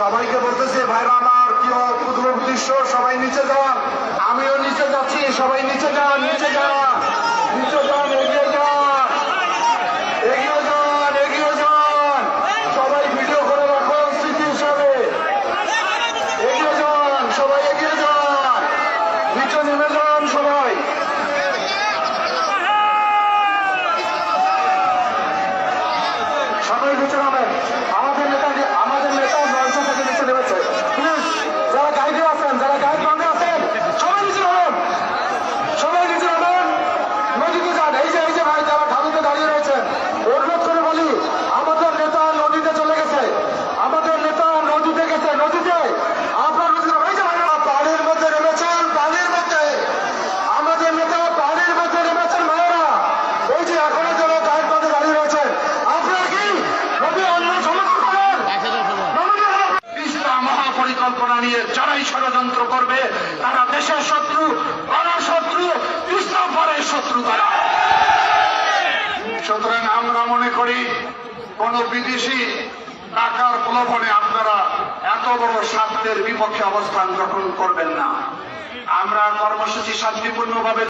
সবাইকে বলতেছে, ভাইরা আমার কি ক্ষুদ্র উদ্দেশ্য সবাই নিচে যান। আমিও নিচে যাচ্ছি, সবাই নিচে যান নিচে যান নিচে যান, এগিয়ে যান যান যান। সবাই ভিডিও করে রাখুন এগিয়ে যান, সবাই এগিয়ে যান, নিচে নেমে যান সবাই। সবাই নিচে মহাপরিকল্পনা নিয়ে যারাই ষড়যন্ত্র করবে, তারা দেশের শত্রু শত্রু তিস্তা পরের শত্রু তারা। সুতরাং আমরা মনে করি, কোন বিদেশি টাকার প্রলোভনে আপনারা এত বড় স্বার্থের বিপক্ষে অবস্থান গ্রহণ করবেন না। আমরা কর্মসূচি শান্তিপূর্ণভাবে